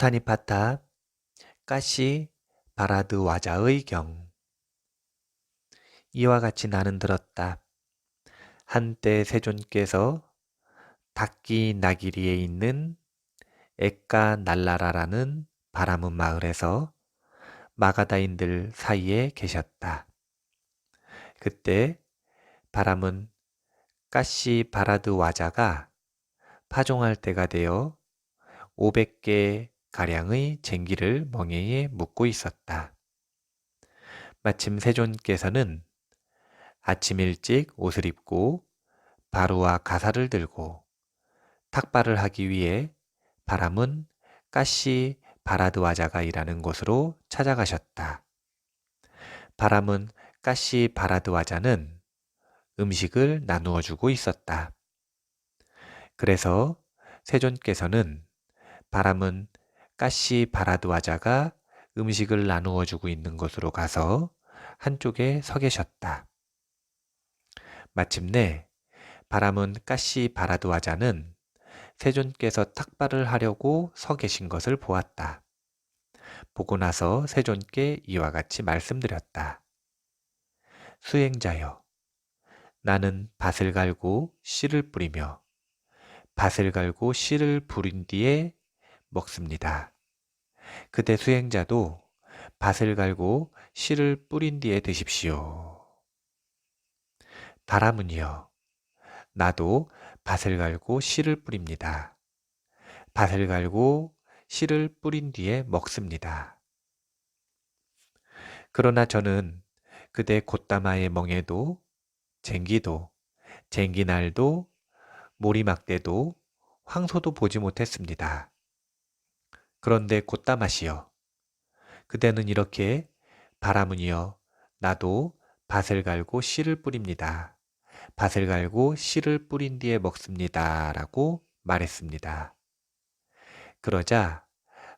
수타니파타 까시 바라드 와자의 경 이와 같이 나는 들었다. 한때 세존께서 닭기 나기리에 있는 에까 날라라라는 바람은 마을에서 마가다인들 사이에 계셨다. 그때 바람은 까시 바라드 와자가 파종할 때가 되어 500개 가량의 쟁기를 멍에에 묶고 있었다. 마침 세존께서는 아침 일찍 옷을 입고 바루와 가사를 들고 탁발을 하기 위해 바람은 까시 바라드와자가 일하는 곳으로 찾아가셨다. 바람은 까시 바라드와자는 음식을 나누어 주고 있었다. 그래서 세존께서는 바람은 까시 바라드와자가 음식을 나누어 주고 있는 곳으로 가서 한쪽에 서 계셨다. 마침내 바람은 까시 바라드와자는 세존께서 탁발을 하려고 서 계신 것을 보았다. 보고 나서 세존께 이와 같이 말씀드렸다. 수행자여, 나는 밭을 갈고 씨를 뿌리며 밭을 갈고 씨를 부린 뒤에 먹습니다. 그대 수행자도 밭을 갈고 씨를 뿌린 뒤에 드십시오. 바람은요, 나도 밭을 갈고 씨를 뿌립니다. 밭을 갈고 씨를 뿌린 뒤에 먹습니다. 그러나 저는 그대 곶다마의 멍에도 쟁기도 쟁기날도 모리막대도 황소도 보지 못했습니다. 그런데 곶다마시여 그대는 이렇게 바람은이여 나도 밭을 갈고 씨를 뿌립니다. 밭을 갈고 씨를 뿌린 뒤에 먹습니다. 라고 말했습니다. 그러자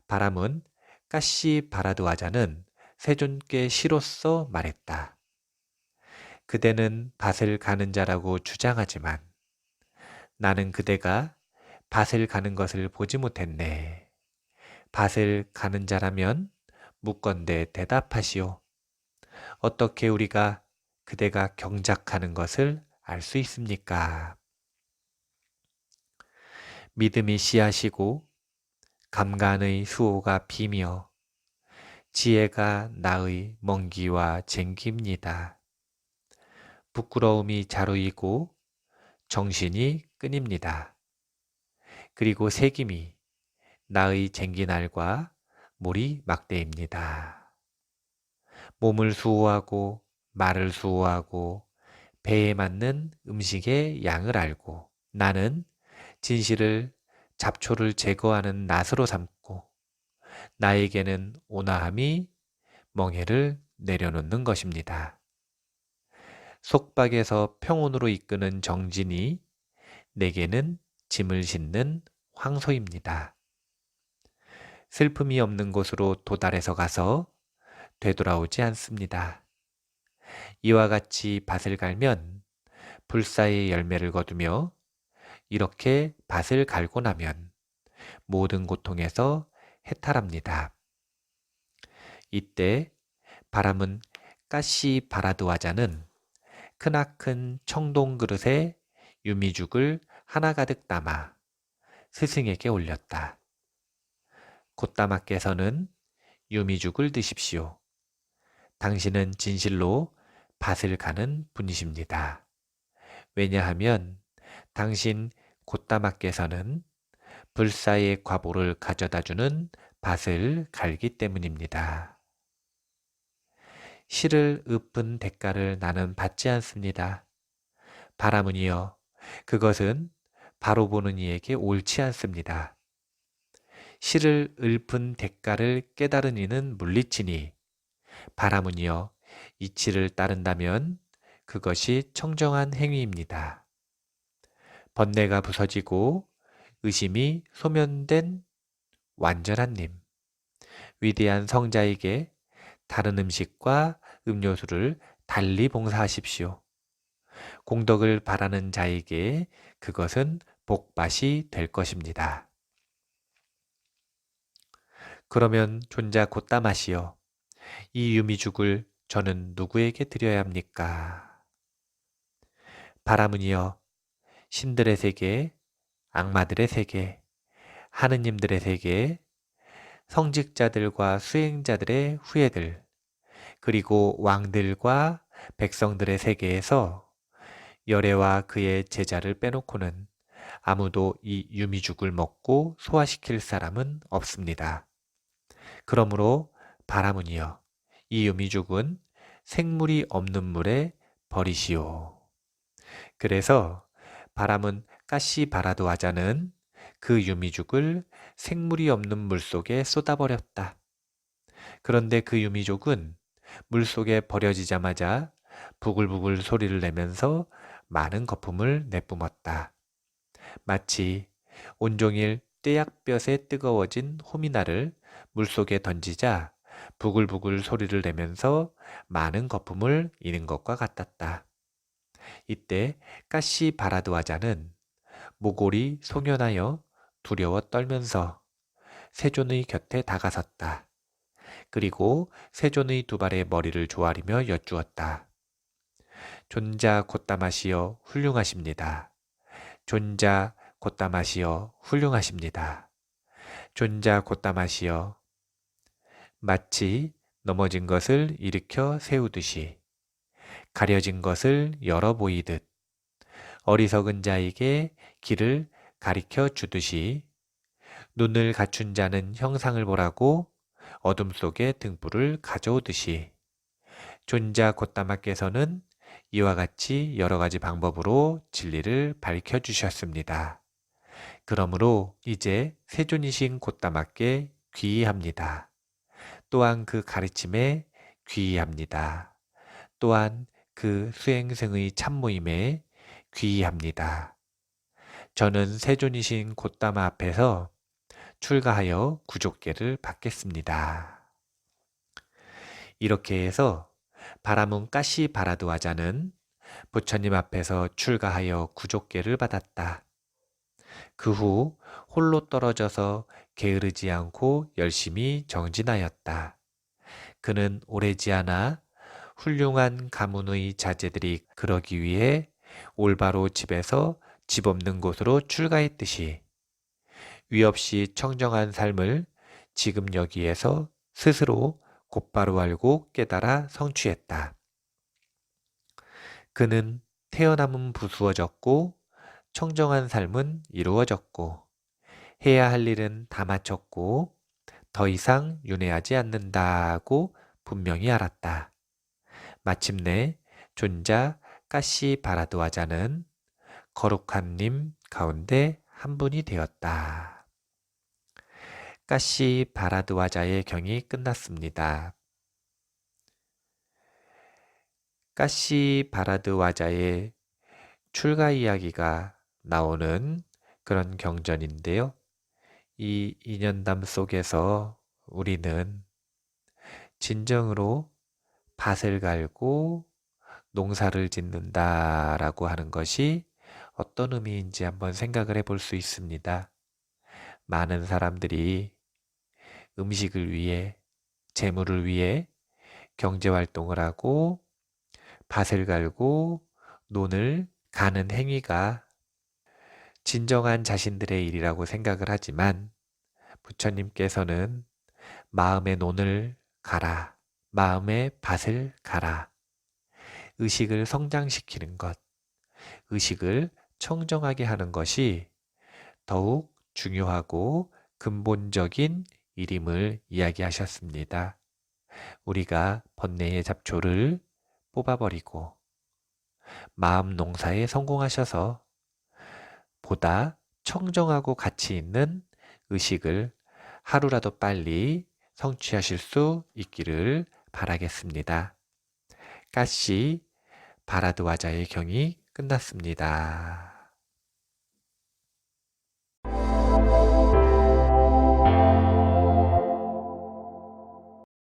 바람은 까시 바라드와자는 세존께 시로써 말했다. 그대는 밭을 가는 자라고 주장하지만 나는 그대가 밭을 가는 것을 보지 못했네. 밭을 가는 자라면 묻건대 대답하시오. 어떻게 우리가 그대가 경작하는 것을 알 수 있습니까? 믿음이 씨앗이고 감간의 수호가 비며 지혜가 나의 멍기와 쟁기입니다. 부끄러움이 자루이고 정신이 끈입니다. 그리고 새김이 나의 쟁기날과 몰이 막대입니다. 몸을 수호하고 말을 수호하고 배에 맞는 음식의 양을 알고 나는 진실을 잡초를 제거하는 낫으로 삼고 나에게는 온화함이 멍해를 내려놓는 것입니다. 속박에서 평온으로 이끄는 정진이 내게는 짐을 싣는 황소입니다. 슬픔이 없는 곳으로 도달해서 가서 되돌아오지 않습니다. 이와 같이 밭을 갈면 불사의 열매를 거두며 이렇게 밭을 갈고 나면 모든 고통에서 해탈합니다. 이때 바람은 까시 바라드와자는 크나큰 청동 그릇에 유미죽을 하나 가득 담아 스승에게 올렸다. 곶다마께서는 유미죽을 드십시오. 당신은 진실로 밭을 가는 분이십니다. 왜냐하면 당신 곶다마께서는 불사의 과보를 가져다 주는 밭을 갈기 때문입니다. 실을 읊은 대가를 나는 받지 않습니다. 바라문이여, 그것은 바로 보는 이에게 옳지 않습니다. 실을 읊은 대가를 깨달은 이는 물리치니, 바라문이여, 이치를 따른다면 그것이 청정한 행위입니다. 번뇌가 부서지고 의심이 소면된 완전한 님, 위대한 성자에게 다른 음식과 음료수를 달리 봉사하십시오. 공덕을 바라는 자에게 그것은 복밭이 될 것입니다. 그러면 존자 곧다 마시어 이 유미죽을 저는 누구에게 드려야 합니까? 바라문이여 신들의 세계, 악마들의 세계, 하느님들의 세계, 성직자들과 수행자들의 후예들, 그리고 왕들과 백성들의 세계에서 열애와 그의 제자를 빼놓고는 아무도 이 유미죽을 먹고 소화시킬 사람은 없습니다. 그러므로 바라문이여 이 유미죽은 생물이 없는 물에 버리시오. 그래서 바람은 가시 바라도 하자는 그 유미죽을 생물이 없는 물 속에 쏟아버렸다. 그런데 그 유미족은 물 속에 버려지자마자 부글부글 소리를 내면서 많은 거품을 내뿜었다. 마치 온종일 떼약볕에 뜨거워진 호미나를 물속에 던지자 부글부글 소리를 내면서 많은 거품을 이는 것과 같았다. 이때 까시 바라드와자는 모골이 송연하여 두려워 떨면서 세존의 곁에 다가섰다. 그리고 세존의 두 발의 머리를 조아리며 여쭈었다. 존자 곧다마시어 훌륭하십니다. 존자 곧다마시어 훌륭하십니다. 존자 곧다마시어 마치 넘어진 것을 일으켜 세우듯이 가려진 것을 열어 보이듯 어리석은 자에게 길을 가리켜 주듯이 눈을 갖춘 자는 형상을 보라고 어둠 속에 등불을 가져오듯이 존자 곧다마께서는 이와 같이 여러 가지 방법으로 진리를 밝혀 주셨습니다. 그러므로 이제 세존이신 곧다마께 귀의합니다. 또한 그 가르침에 귀의합니다. 또한 그 수행생의 참모임에 귀의합니다. 저는 세존이신 곧다마 앞에서 출가하여 구족계를 받겠습니다. 이렇게 해서 바라문 까시 바라드와자는 부처님 앞에서 출가하여 구족계를 받았다. 그 후 홀로 떨어져서 게으르지 않고 열심히 정진하였다. 그는 오래지 않아 훌륭한 가문의 자제들이 그러기 위해 올바로 집에서 집 없는 곳으로 출가했듯이 위 없이 청정한 삶을 지금 여기에서 스스로 곧바로 알고 깨달아 성취했다. 그는 태어남은 부수어졌고 청정한 삶은 이루어졌고 해야 할 일은 다 마쳤고 더 이상 윤회하지 않는다고 분명히 알았다. 마침내 존자 까시 바라드와자는 거룩한 님 가운데 한 분이 되었다. 까시 바라드와자의 경이 끝났습니다. 까시 바라드와자의 출가 이야기가 나오는 그런 경전인데요. 이 인연담 속에서 우리는 진정으로 밭을 갈고 농사를 짓는다라고 하는 것이 어떤 의미인지 한번 생각을 해볼 수 있습니다. 많은 사람들이 음식을 위해, 재물을 위해 경제 활동을 하고 밭을 갈고 논을 가는 행위가 진정한 자신들의 일이라고 생각을 하지만 부처님께서는 마음의 논을 가라, 마음의 밭을 가라, 의식을 성장시키는 것, 의식을 청정하게 하는 것이 더욱 중요하고 근본적인 일임을 이야기하셨습니다. 우리가 번뇌의 잡초를 뽑아버리고 마음 농사에 성공하셔서 보다 청정하고 가치 있는 의식을 하루라도 빨리 성취하실 수 있기를 바라겠습니다. 까시 바라드와자의 경이 끝났습니다.